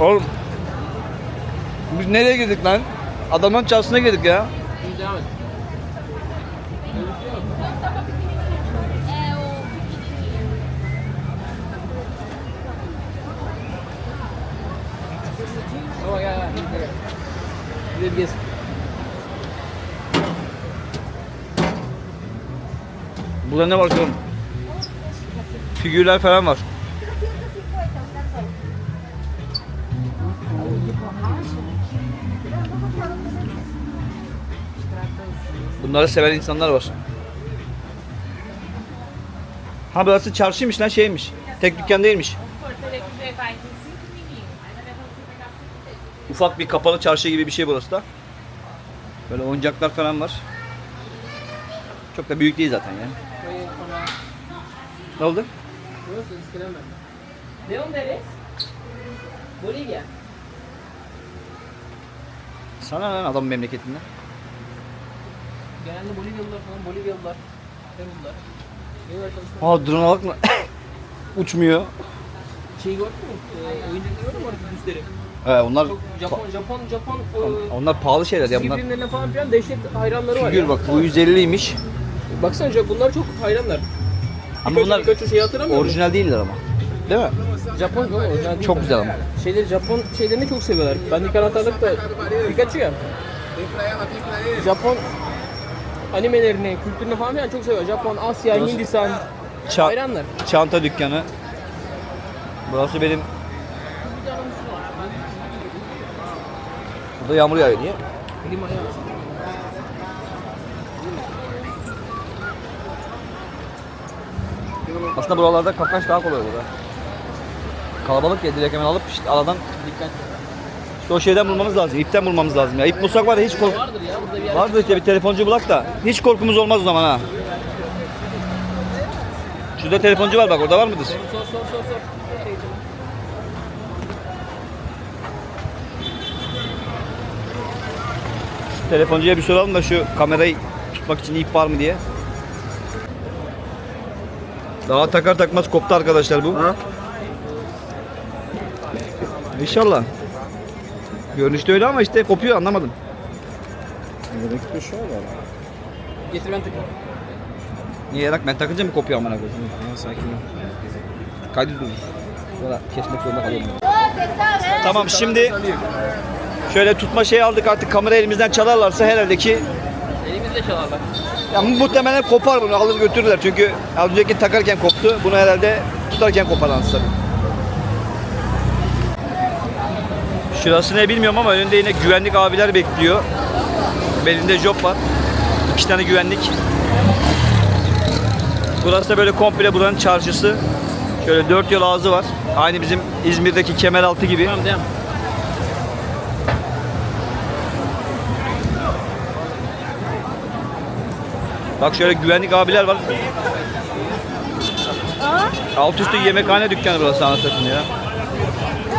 Oğlum. Biz nereye girdik lan? Adamın çarşısına girdik ya. Gez. Burada ne var oğlum? Figürler falan var. Bunları seven insanlar var. Ha burası çarşıymış lan şeymiş. Tek dükkan değilmiş. Ufak bir kapalı çarşı gibi bir şey burası da. Böyle oyuncaklar falan var. Çok da büyük değil zaten ya. Ne oldu? Burası eskiden ben. ¿De dónde eres? Bolivia. Sana lan adam memleketinden. Genelde Bolivyalılar falan, Bolivyalılar, Peruliler. Geliyorlar çalışmaya. Aa drone alak mı? Uçmuyor. Şey gördün mü? Ee, oyuncakları gördün mü orada düzleri? He onlar Çok Japon, Japon, Japon e, onlar pahalı şeyler ya bunlar. filmlerine falan filan dehşet hayranları var Figür ya. bak bu 150'ymiş. Baksana çok bunlar çok hayranlar. Ama bunlar birkaç şey hatırlamıyor musun? orijinal değiller ama. Değil mi? Japon mi? Orijinal değil Çok mi? güzel ama. Şeyleri Japon şeylerini çok seviyorlar. Bendeki anahtarlık da Pikachu ya. Japon animelerini, kültürünü falan filan çok seviyor. Japon, Asya, Burası- Hindistan Ça- hayranlar. çanta dükkanı. Burası benim. Burada yağmur yağıyor niye? Klima ya. Aslında buralarda kapkaç daha kolay olur ha. Kalabalık ya direkt hemen alıp işte aradan Dikkat. O şeyden bulmamız lazım. ipten bulmamız lazım ya. İp bulsak var ya hiç kork... Vardır ya burada bir yer. Vardı işte bir telefoncu bulak da hiç korkumuz olmaz o zaman ha. Şurada telefoncu var bak orada var mıdır? Sor sor sor sor. Telefoncuya bir soralım da şu kamerayı tutmak için ip var mı diye. Daha takar takmaz koptu arkadaşlar bu. İnşallah. Görünüşte öyle ama işte kopuyor anlamadım. Getir ben takayım. Niye yarak ben takınca mı kopuyor amına koyayım? Kaydı dur. Valla kesmek zorunda kalıyorum. Tamam şimdi şöyle tutma şey aldık artık kamera elimizden çalarlarsa herhalde ki Elimizle çalarlar. ya muhtemelen kopar bunu alır götürürler çünkü az önceki takarken koptu bunu herhalde tutarken kopar anasını. Şurası ne bilmiyorum ama önünde yine güvenlik abiler bekliyor. Belinde job var. İki tane güvenlik. Burası da böyle komple buranın çarşısı. Şöyle dört yol ağzı var. Aynı bizim İzmir'deki Kemeraltı gibi. Tamam devam. Bak şöyle güvenlik abiler var. Alt üstü yemekhane dükkanı burası anasını ya.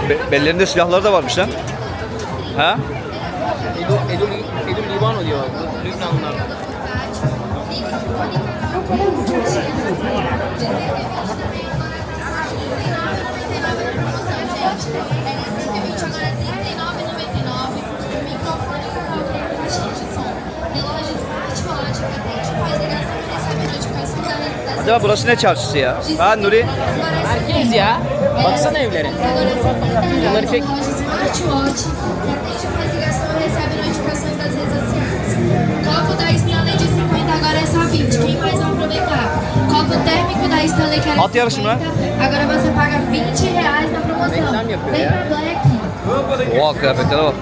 Be- bellerinde silahları da varmış lan. Ha? Edu, Edu, Edu Libano diyor. Lübnanlılar. Acaba burası ne çarşısı ya? Ha Nuri? Merkez ya. Baksana evlere. Bunları çek. Smartwatch, que atende mais ligação e recebe notificações das redes sociais. Copo da Stanley de 50 agora é só 20. Quem mais vai aproveitar? Copo térmico da Stanley que era At yarışı mı lan? 50, agora você paga 20 reais na promoção. Reklam yapıyor Vem ya. pra Black. Oha kıyafetlere bak.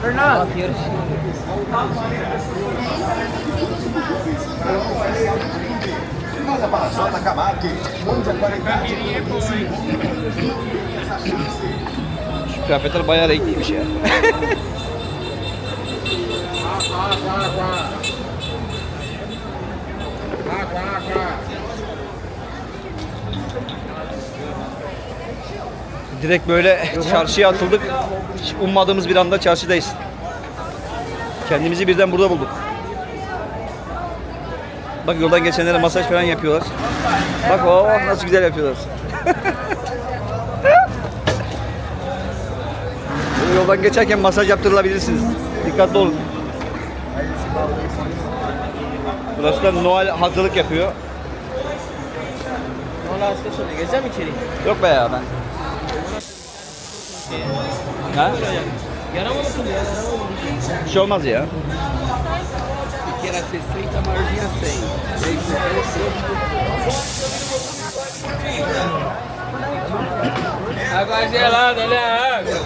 Bak yarış. Jota Camargo, onde a qualidade Şu kıyafetler bayağı renkliymiş ya. Direkt böyle çarşıya atıldık. Hiç ummadığımız bir anda çarşıdayız. Kendimizi birden burada bulduk. Bak yoldan geçenlere masaj falan yapıyorlar. Bak oh nasıl güzel yapıyorlar. Oradan geçerken masaj yaptırılabilirsiniz. Dikkatli olun. Burası da Noel hazırlık yapıyor. Valla hasta soruyor. Gezeceğim mi içeri? Yok be ya ben. Ha? Yarama nasıl ya? Bir şey olmaz ya. Era 60, a maiorzinha 100. Água gelada, olha a água.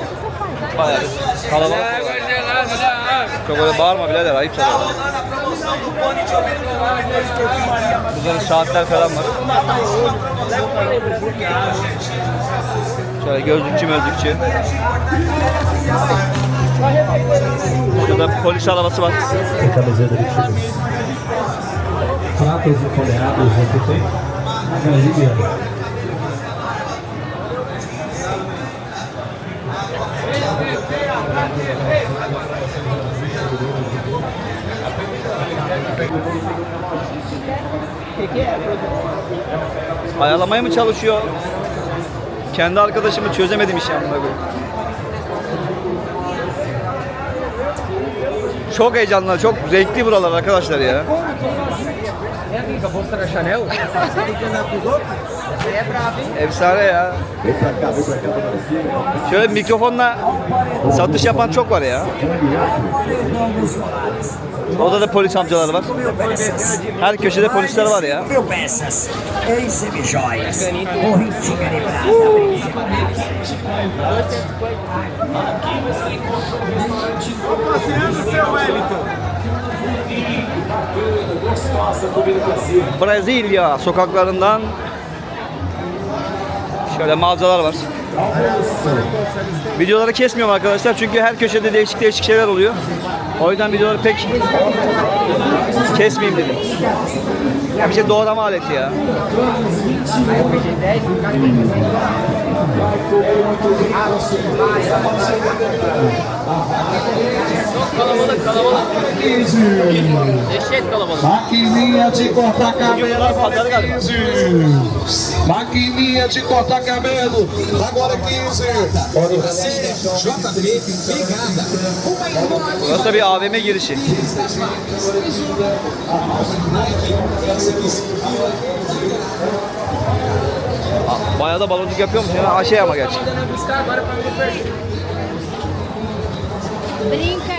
Bayağı kalabalık. Água gelada, olha a água. Çok öyle bağırma birader ayıp sana. Burada saatler falan var. Şöyle gözlükçü mözlükçü. Burada polis arabası var. Pratos você tem? Brasileiro. Ayalamaya mı çalışıyor? Kendi arkadaşımı çözemedim iş yani. Çok heyecanlı, çok zevkli buralar arkadaşlar ya. Efsane ya. Şöyle mikrofonla satış yapan çok var ya. Orada da polis amcalar var. Her köşede polisler var ya. Brezilya sokaklarından şöyle mağazalar var. Videoları kesmiyorum arkadaşlar çünkü her köşede değişik değişik şeyler oluyor. O yüzden videoları pek kesmeyeyim dedim. Ya bir şey doğrama aleti ya. Kalabalık kalabalık. Eşek kalabalık. Maquininha de cortar cabelo. 15. Maquininha de cortar cabelo. Agora 15. JB, pegada. Burası da bir AVM girişi. Bayağı da baloncuk yapıyormuş ya. Şey ama gerçi. Brinca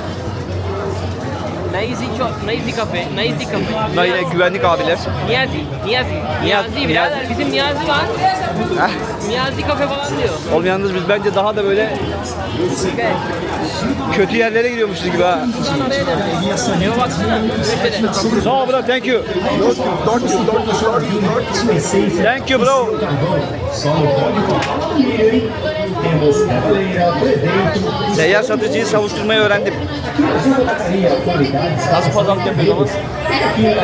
Naizi çok, Naizi kafe, Naizi kafe. Bunlar yine güvenlik abiler. Niyazi, Niyazi, Niyazi Niyazi. birader. Bizim Niyazi var. Heh. Niyazi kafe falan diyor. Oğlum yalnız biz bence daha da böyle kötü yerlere gidiyormuşuz gibi ha. Buradan oraya da. Eve baksana. Köşede. Sağ ol bro, thank you. Thank you bro. Temos Cavaleira, Prevento, Seyyar satıcıyı savuşturmayı öğrendim. Nasıl pazarlık yapıyoruz? Agora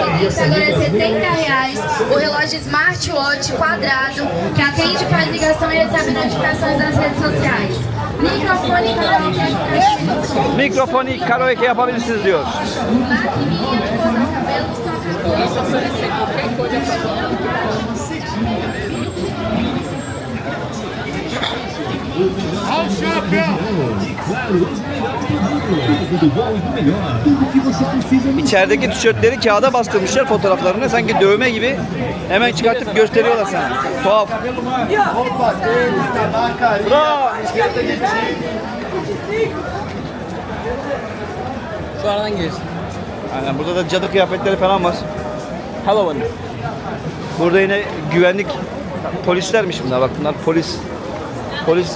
é 70 reais o relógio smartwatch quadrado que atende faz ligação e recebe notificações das redes sociais. Microfone karaoke Mikrofoni karaoke yapabilirsiniz diyor. maquininha de cortar cabelo só İçerideki tişörtleri kağıda bastırmışlar fotoğraflarını. Sanki dövme gibi hemen çıkartıp gösteriyorlar sana. Tuhaf. Bravo. Şu aradan giriyorsun. Aynen, burada da cadı kıyafetleri falan var. Halloween. Burada yine güvenlik polislermiş bunlar. Bak bunlar polis. Polis.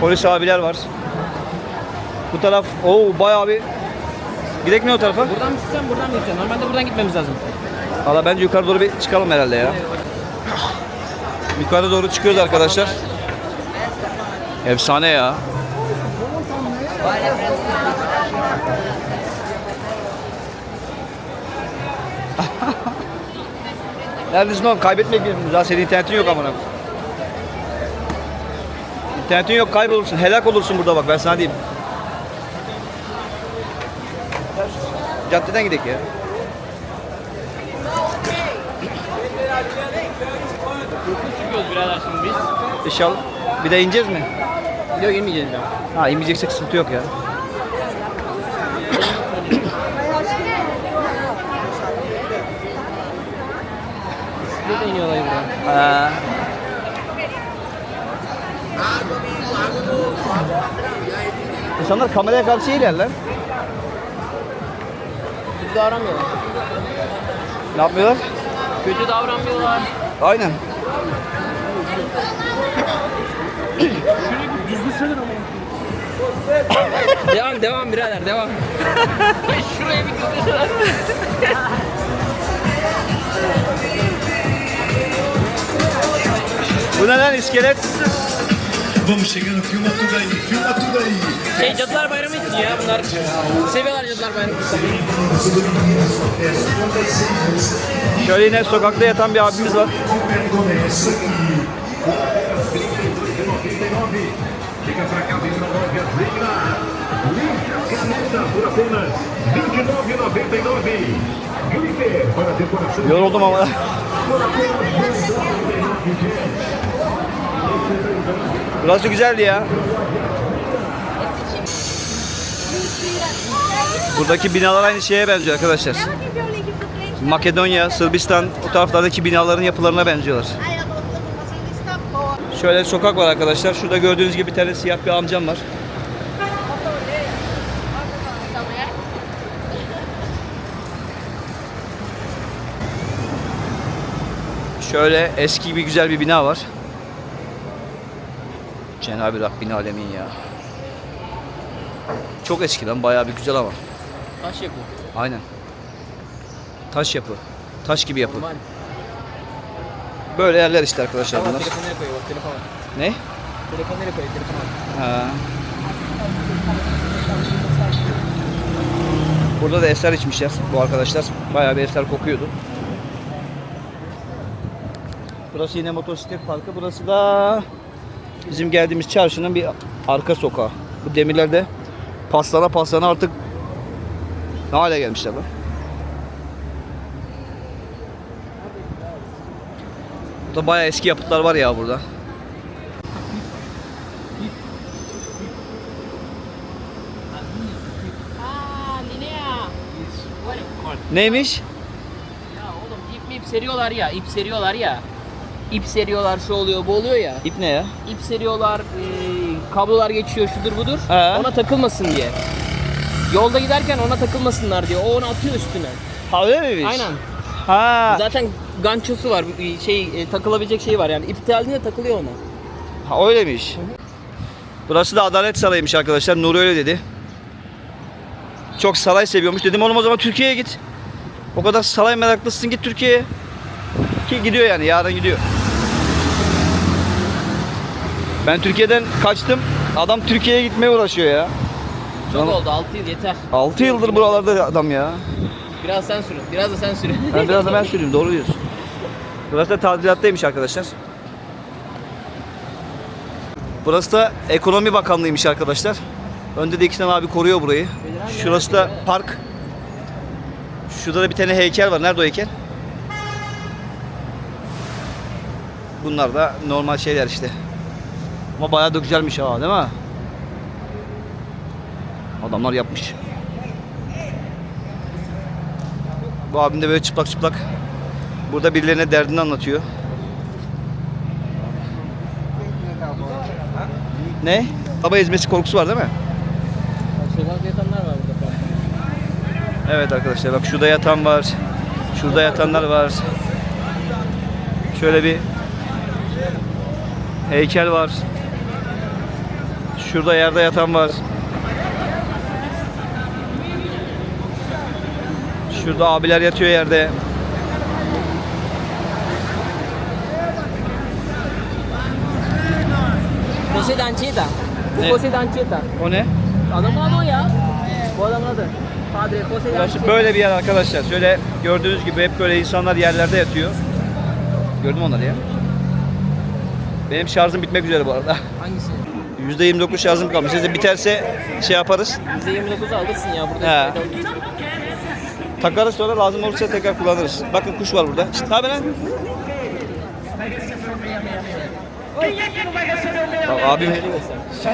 Polis abiler var. Bu taraf o bayağı bir Gidek mi o tarafa? Buradan mı gideceğim, buradan mı gideceğim? Normalde buradan gitmemiz lazım. Valla bence yukarı doğru bir çıkalım herhalde ya. Yukarı doğru çıkıyoruz arkadaşlar. Efsane ya. Neredesin oğlum? Kaybetmek bir daha senin internetin yok amına. İnternetin yok kaybolursun. Helak olursun burada bak ben sana diyeyim. Caddeden gidelim ya. Çıkıyoruz birader şimdi biz. İnşallah. Bir de ineceğiz mi? Yok inmeyeceğiz ya. Ha inmeyeceksek sıkıntı yok ya. Burada iniyorlar burada. Ha. İnsanlar kameraya karşı iyiler lan. Kötü davranmıyorlar. Ne yapmıyorlar? Kötü davranmıyorlar. Aynen. devam devam birader devam. Şuraya bir düzlesene. Bu ne lan iskelet? Vamos chegando, filma tudo aí, filma tudo aí. Şey Cadılar Bayramı için ya bunlar. Seviyorlar Cadılar Bayramı. Şöyle yine sokakta yatan bir abimiz var. Começa aqui. Fica pra cá, vem pra nós, Gazeira. Linha Caneta por apenas R$ 29,99. Glitter para decoração. Yoruldum ama. Burası güzeldi ya. Buradaki binalar aynı şeye benziyor arkadaşlar. Makedonya, Sırbistan o taraflardaki binaların yapılarına benziyorlar. Şöyle sokak var arkadaşlar. Şurada gördüğünüz gibi bir tane siyah bir amcam var. Şöyle eski bir güzel bir bina var. Cenab-ı Rabbin alemin ya. Çok eski lan bayağı bir güzel ama. Taş yapı. Aynen. Taş yapı. Taş gibi yapı. Normal. Böyle yerler işte arkadaşlar Tamam bunlar. telefonu nereye koyuyor bak telefon. Ne? Telefonu nereye koyuyor telefon. Ha. Burada da eser içmişler bu arkadaşlar. Bayağı bir eser kokuyordu. Burası yine motosiklet parkı. Burası da bizim geldiğimiz çarşının bir arka sokağı. Bu demirler de paslana paslana artık ne hale gelmişler lan. Burada bayağı eski yapıtlar var ya burada. Neymiş? Ya oğlum ip mi ip seriyorlar ya ip seriyorlar ya. İp seriyorlar şu oluyor bu oluyor ya. İp ne ya? İp seriyorlar e, kablolar geçiyor şudur budur. He. Ona takılmasın diye. Yolda giderken ona takılmasınlar diye. O onu atıyor üstüne. Ha öyle miymiş? Aynen. Ha. Zaten gançosu var. bir Şey e, takılabilecek şey var yani. İp geldiğinde takılıyor ona. Ha öyleymiş. Burası da Adalet Sarayı'ymış arkadaşlar. Nuri öyle dedi. Çok saray seviyormuş. Dedim oğlum o zaman Türkiye'ye git. O kadar saray meraklısın git Türkiye'ye. Ki gidiyor yani yarın gidiyor. Ben Türkiye'den kaçtım. Adam Türkiye'ye gitmeye uğraşıyor ya. Çok Tamam. oldu 6 yıl yeter. 6 yıldır buralarda adam ya. Biraz sen sürün. Biraz da sen sürün. Ben biraz da ben süreyim doğru diyorsun. Burası da tadilattaymış arkadaşlar. Burası da Ekonomi Bakanlığı'ymış arkadaşlar. Önde de iki tane abi koruyor burayı. Şurası da park. Şurada da bir tane heykel var. Nerede o heykel? Bunlar da normal şeyler işte. Ama bayağı da güzelmiş ha değil mi? Adamlar yapmış. Bu abim de böyle çıplak çıplak burada birilerine derdini anlatıyor. Ne? Baba ezmesi korkusu var değil mi? Evet arkadaşlar bak şurada yatan var. Şurada yatanlar var. Şöyle bir heykel var. Şurada yerde yatan var. Şurada abiler yatıyor yerde. Jose Dancheta. Bu? Jose Dancheta. O ne? Adamın adı o ya. Bu adamın adı. Padre Jose Dancheta. böyle bir yer arkadaşlar. Şöyle gördüğünüz gibi hep böyle insanlar yerlerde yatıyor. Gördüm onları ya. Benim şarjım bitmek üzere bu arada. Hangisi? %29 şarjım kalmış. Size biterse şey yaparız. %29 alırsın ya burada. He. Takarız sonra lazım olursa tekrar kullanırız. Bakın kuş var burada. Ne haber lan? Bak, abim,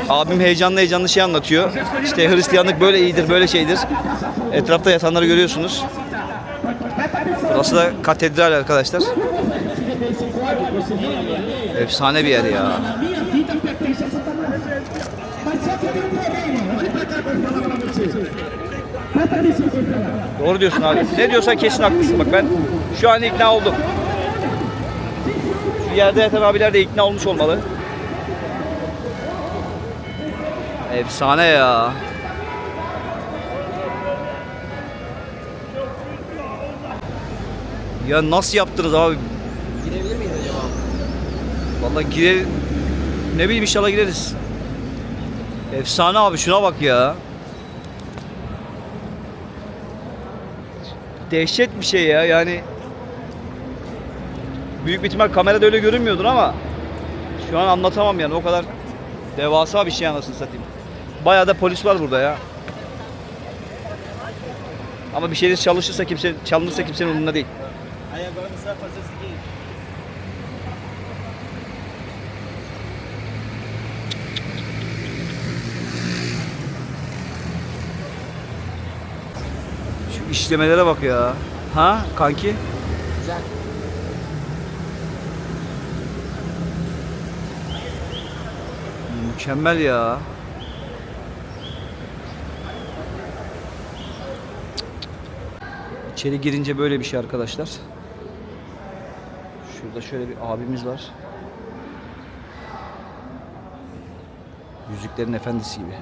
abim heyecanlı heyecanlı şey anlatıyor. İşte Hristiyanlık böyle iyidir, böyle şeydir. Etrafta yatanları görüyorsunuz. Burası da katedral arkadaşlar. Efsane bir yer ya. Doğru diyorsun abi. Ne diyorsan kesin haklısın. Bak ben şu an ikna oldum. Şu yerde yatan abiler de ikna olmuş olmalı. Efsane ya. Ya nasıl yaptınız abi? Girebilir miyiz acaba? Vallahi girer... Ne bileyim inşallah gireriz. Efsane abi şuna bak ya. Dehşet bir şey ya yani. Büyük bir ihtimal kamerada öyle görünmüyordur ama şu an anlatamam yani o kadar devasa bir şey anasını satayım. Bayağı da polis var burada ya. Ama bir şeyiniz çalışırsa kimse çalınırsa kimsenin umurunda değil. Şu işlemelere bak ya. Ha kanki? Güzel. Mükemmel ya. İçeri girince böyle bir şey arkadaşlar. Şurada şöyle bir abimiz var. Yüzüklerin efendisi gibi.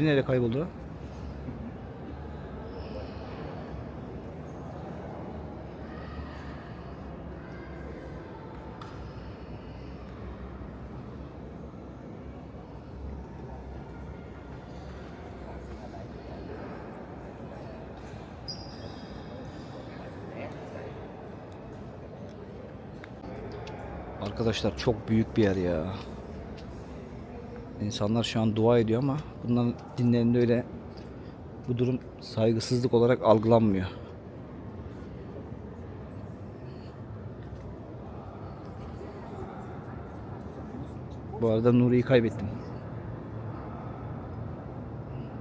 Nuri nereye kayboldu? Arkadaşlar çok büyük bir yer ya. İnsanlar şu an dua ediyor ama bunların dinlerinde öyle bu durum saygısızlık olarak algılanmıyor. Bu arada Nuri'yi kaybettim.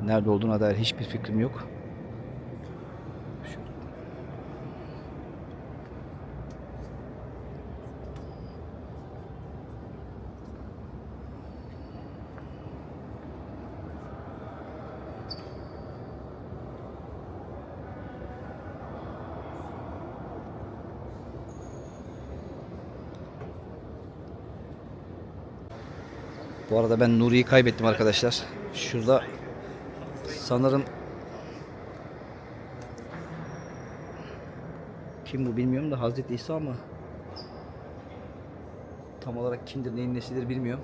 Nerede olduğuna dair hiçbir fikrim yok. Arada ben Nuri'yi kaybettim arkadaşlar. Şurada sanırım kim bu bilmiyorum da Hazreti İsa ama tam olarak kimdir neyin nesidir bilmiyorum.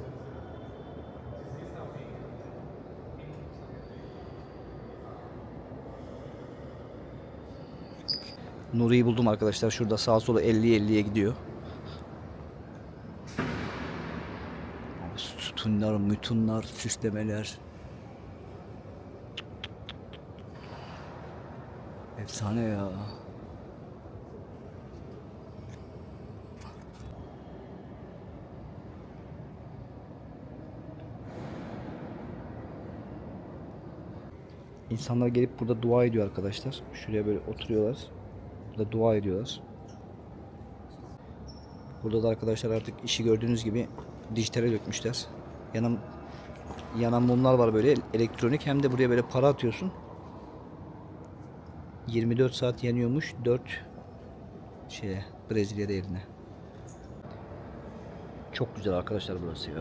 Nuri'yi buldum arkadaşlar. Şurada sağa sola 50-50'ye gidiyor. Sütunlar, mütunlar, süslemeler. Efsane ya. İnsanlar gelip burada dua ediyor arkadaşlar. Şuraya böyle oturuyorlar. Burada dua ediyorlar. Burada da arkadaşlar artık işi gördüğünüz gibi dijitale dökmüşler. Yanan yanan mumlar var böyle elektronik hem de buraya böyle para atıyorsun. 24 saat yanıyormuş 4 şeye Brezilya değerine. Çok güzel arkadaşlar burası ya.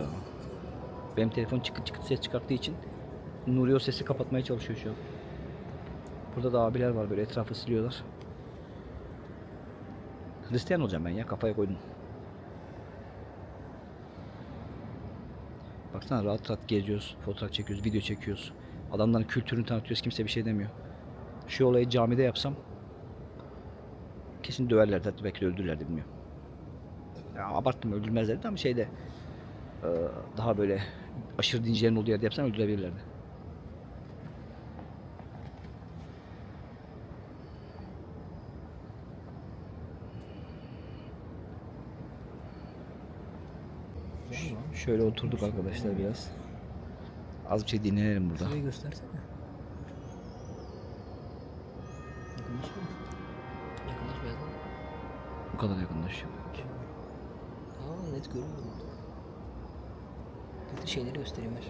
Benim telefon çıkıt çıkıt ses çıkarttığı için Nuri o sesi kapatmaya çalışıyor şu an. Burada da abiler var böyle etrafı siliyorlar. Hristiyan olacağım ben ya kafaya koydum. Baksana rahat rahat geziyoruz, fotoğraf çekiyoruz, video çekiyoruz. Adamların kültürünü tanıtıyoruz kimse bir şey demiyor. Şu olayı camide yapsam kesin döverlerdi hatta belki de öldürürlerdi bilmiyorum. Ya abarttım öldürmezlerdi ama şeyde daha böyle aşırı dincilerin olduğu yerde yapsam öldürebilirlerdi. Şöyle oturduk arkadaşlar biraz. Az bir şey dinlenelim burada. Şurayı göstersene. Yakınlaş biraz daha. Bu kadar yakınlaşıyor. Aa net görünmüyor. Kötü şeyleri göstereyim ver.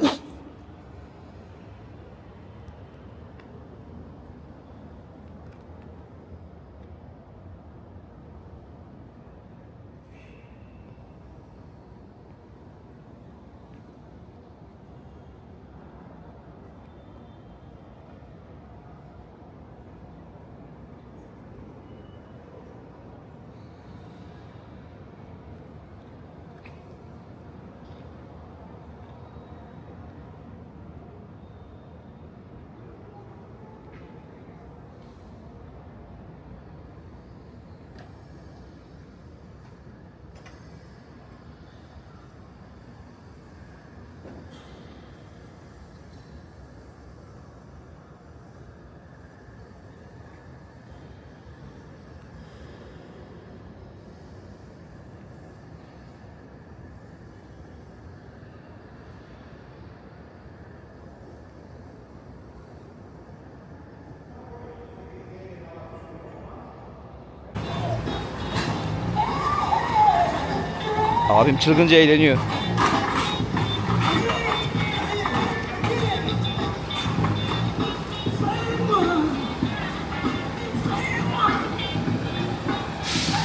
Yeah. Abim çılgınca eğleniyor.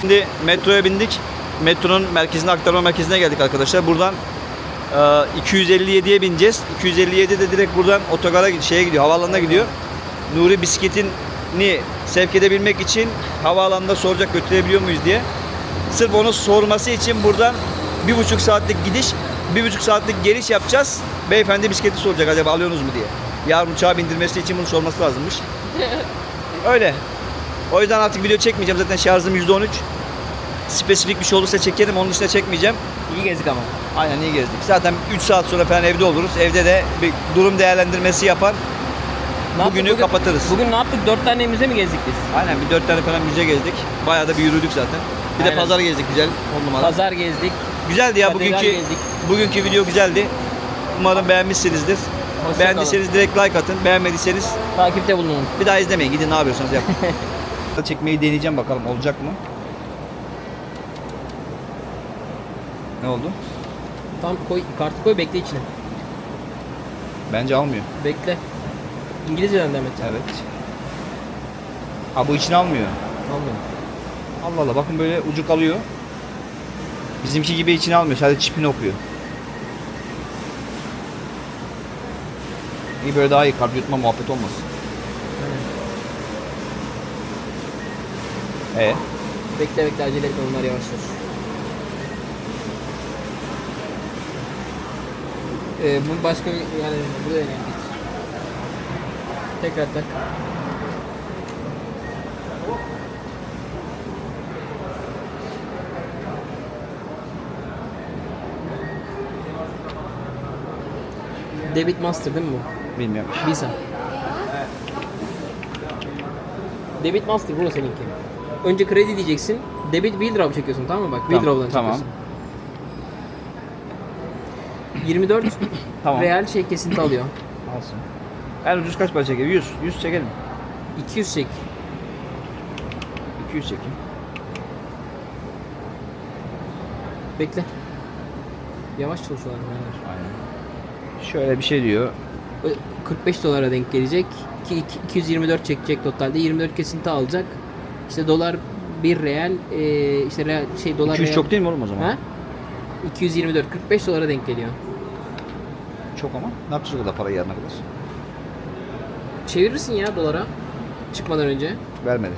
Şimdi metroya bindik. Metronun merkezine aktarma merkezine geldik arkadaşlar. Buradan e, 257'ye bineceğiz. 257 de direkt buradan otogara şeye gidiyor, havaalanına gidiyor. Nuri bisikletini sevk edebilmek için havaalanında soracak götürebiliyor muyuz diye. Sırf onu sorması için buradan bir buçuk saatlik gidiş, bir buçuk saatlik geliş yapacağız. Beyefendi bisikleti soracak acaba alıyorsunuz mu diye. Yarın uçağa bindirmesi için bunu sorması lazımmış. Öyle. O yüzden artık video çekmeyeceğim. Zaten şarjım %13. Spesifik bir şey olursa çekerim. Onun dışında çekmeyeceğim. İyi gezdik ama. Aynen iyi gezdik. Zaten 3 saat sonra falan evde oluruz. Evde de bir durum değerlendirmesi yapar. Ne yaptık Bugünü kapatırız. Bugün ne yaptık? Dört tane müze mi gezdik biz? Aynen bir 4 tane falan müze gezdik. Bayağı da bir yürüdük zaten. Bir de Aynen. pazar gezdik güzel. On numara. Pazar gezdik. Güzeldi ya bugünkü gezdik. bugünkü video güzeldi. Umarım beğenmişsinizdir. Hoşça Beğendiyseniz direkt like atın. Beğenmediyseniz Takipte bulunun. bir daha izlemeyin. Gidin ne yapıyorsanız yapın. Çekmeyi deneyeceğim bakalım olacak mı? Ne oldu? Tam koy, kartı koy bekle içine. Bence almıyor. Bekle. İngilizceden demet. Evet. Ha bu içine almıyor. Anlıyorum. Allah Allah bakın böyle ucu kalıyor. Bizimki gibi içine almıyor. Sadece çipini okuyor. İyi böyle daha iyi kart yutma muhabbet olmasın. Ee, Bekle bekle acele etme onlar yavaşlar. Ee, bu başka yani bu da önemli. Tekrar tak. Debit Master değil mi bu? bilmiyorum. Visa. Debit Master bu seninki. Önce kredi diyeceksin. Debit withdraw çekiyorsun tamam mı? Bak withdraw'dan tamam. çekiyorsun. 24 Tamam. real şey kesinti alıyor. Alsın. En ucuz kaç para çekiyor? 100. 100 çekelim. 200 çek. 200 çekeyim. Bekle. Yavaş çalışıyorlar bunlar. Aynen. Şöyle bir şey diyor. Ö- 45 dolara denk gelecek. Ki- iki- 224 çekecek totalde. 24 kesinti alacak. İşte dolar 1 real e, işte real, şey dolar 200 real- çok değil mi oğlum o zaman? Ha? 224 45 dolara denk geliyor. Çok ama. Ne yapacağız o kadar parayı yarına kadar? Çevirirsin ya dolara çıkmadan önce. Vermedi.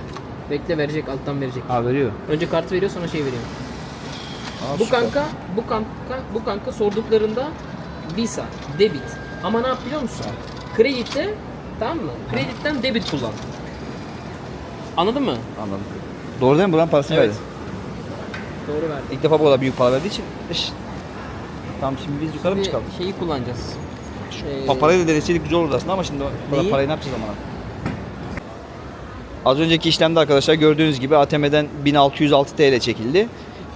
Bekle verecek alttan verecek. Ha veriyor. Önce kartı veriyor sonra şey veriyor. Aa, Bu süper. kanka bu kanka bu kanka sorduklarında Visa, debit. Ama ne yap biliyor musun? Kredite tamam mı? Kreditten debit kullan. Anladın mı? Anladım. Doğru değil mi? Buranın parasını Evet. verdi. Doğru verdi. İlk defa bu kadar büyük para verdiği için. iş. Tamam şimdi biz yukarı mı çıkalım? şeyi kullanacağız. Ee, Pa parayı da deneseydik güzel olurdu aslında ama şimdi o kadar Neyi? parayı ne yapacağız ama? Az önceki işlemde arkadaşlar gördüğünüz gibi ATM'den 1606 TL çekildi.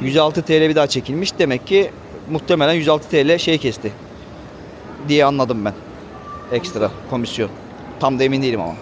106 TL bir daha çekilmiş. Demek ki muhtemelen 106 TL şey kesti. Diye anladım ben. Ekstra komisyon. Tam da emin değilim ama.